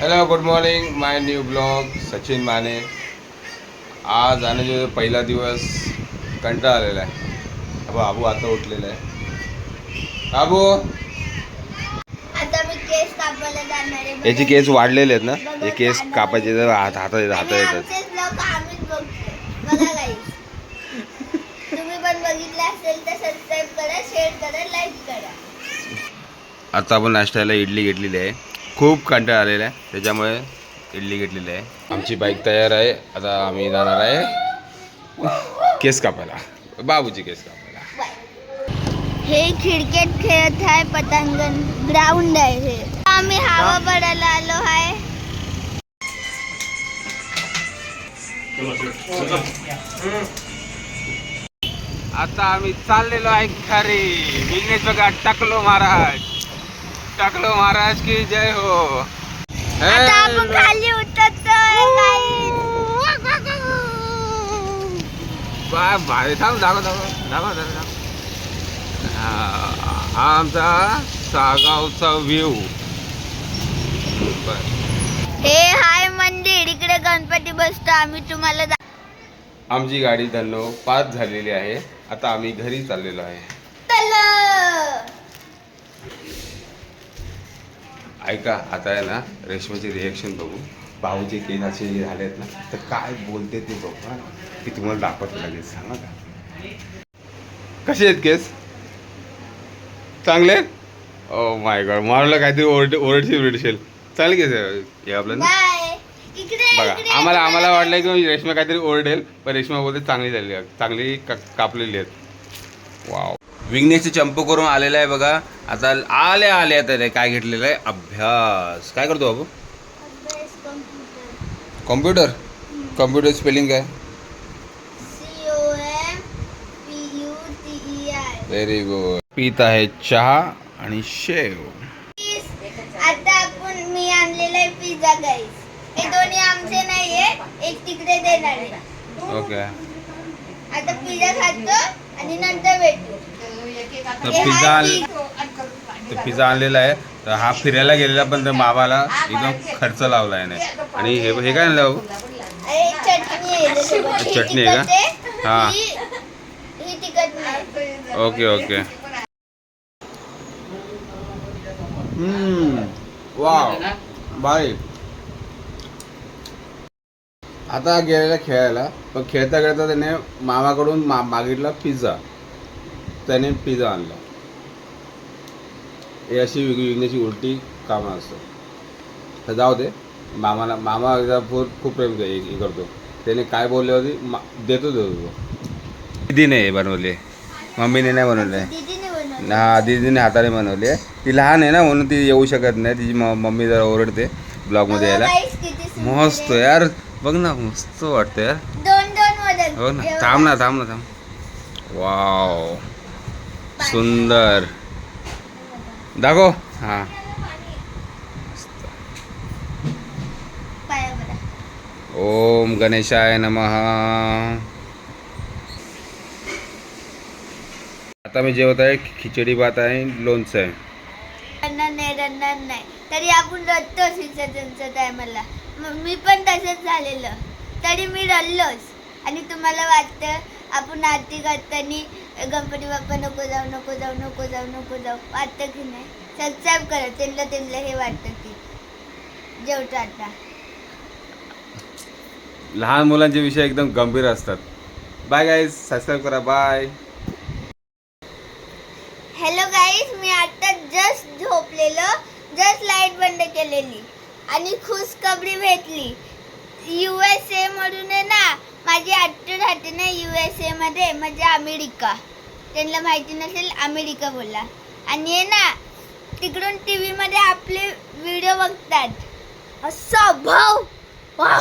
Hello good morning my new blog Sachin Mane आज जाण्याचे पहिला दिवस कंटाळा आलेला आहे अबो आबू आता उठलेला आहे बघा. याचे केस वाढलेले आहेत ना? हे केस. कापायचे तर हात हातात आणि हातात येतात आता आपण नाश्त्याला इडली घेतलेली आहे. खूप कंटाळा आलेला आहे. त्याच्यामुळे इडली घेतलेली आहे. आमची बाईक तयार आहे. आता आम्ही जाणार आहे केस कापायला. बाबूची केस कापायला. हे क्रिकेट खेळत आहे पतंगन. ग्राउंड आहे हे. आम्ही हवा बडायला आलो आहे. आता आम्ही चाललेलो आहे खरी. विघ्नेश बघा टाकलो महाराज टाकलो महाराज की जय हो। आता आपण खाली उतरतोय guys. बा भारी थांब दाखव दाखव दाखव दाखव. हा आमचा सागावचा व्ह्यू हे हाय मंदिर इकडे गणपती बसतो आम्ही तुम्हाला आमची गाडी धन्नो पास झालेली आहे. आता आम्ही घरी चाललेलो आहे. ऐका आता आहे ना रेशमाचे रिएक्शन बघू. भाऊचे केस असे झालेत ना तर काय बोलते ते बघू हा. की तुम्हाला दाखवत लागेल सांगा का? कसे आहेत केस? चांगले? ओ माय गॉड मारलं काहीतरी ओरड ओरडशील ओरडशील. चालेल केस हे आपलं बघा आम्हाला आम्हाला वाटलं की रेशमा काहीतरी ओरडेल पण रेशमा बोलते चांगली झाली चांगली का कापलेली आहेत. वाव विघ्नेशचे चंप करून आलेला आहे बघा. आता आले आले आता रे काय घेतलेलं आहे? अभ्यास. काय करतो बाबू. कॉम्प्युटर? कॉम्प्युटर स्पेलिंग काय? E. व्हेरी गुड पीत आहे चहा आणि शेव. आता आपण मी आणलेला आहे पिझ्झा गाईस हे दोन्ही आमचे नाहीये एक तिकडे देणार आहे. ओके आता पिझ्झा खातो आणि नंतर भेटू. तर पिझ्झा आण-. तर पिझ्झा आणलेला आहे. तर हा फिरायला गेलेला पण तर मामाला एकदम खर्च लावला आहे नाही आणि हे हे काय आणलं चटणी आहे का? हा. Okay okay. वाव. बाई. आता गेलेला खेळायला पण खेळता खेळता त्याने मामाकडून मा मागितला पिझ्झा. त्याने पिझ्झा आणला. हे अशी वेगळी विकण्याची उलटी कामं असतात तर जाऊ दे मामाला मामा एकदा खूप खूप प्रेम हे हे करतो. त्याने काय बोलले होते? मा देतो देतो तो दीदीने बनवले. मम्मीने नाही बनवले. दीदीने बनवलं. हा दीदीने हाताने बनवली. आहे ती लहान आहे ना म्हणून ती येऊ शकत नाही. तिची म- मम्मी जरा ओरडते ब्लॉगमध्ये यायला. बघा किती सुंदर मस्त आहे. यार. बघ ना मस्त वाटतं यार. मोदक हो ना. थांब ना थांब ना थांब. वाव सुंदर. दाखव. हा. ओम गणेशाय नमः. आता मी जेवत आहे खिचडी भात आहे लोणचं आहे. रडणार नाही रडणार नाही तरी आपण रडतो विसर्जनच्या टायमाला मी पण तसंच झालेलं. तरी मी रडलोच. आणि तुम्हाला वाटतं आपण आरती करताना गणपती बाप्पा नको जाऊ नको जाऊ नको जाऊ नको जाऊ. वाटतं की नाही? सबस्क्राईब करा त्यांना त्यांना हे वाटतं की. जेवतो आता. लहान मुलांचे विषय एकदम गंभीर असतात. बाय गाईज सबस्क्राईब करा. बाय हॅलो गाईज मी आता जस्ट झोपलेलो. जस्ट लाइट बंद केलेली. आणि खुशखबरी भेटली. यू एस ए मधून आहे ना माझी आत्तू राहते ना यू एस ए मध्ये म्हणजे अमेरिका. त्यांना माहिती नसेल अमेरिका बोला आणि आहे ना तिकडून टी व्हीमध्ये आपले व्हिडिओ बघतात. असा भाऊ वा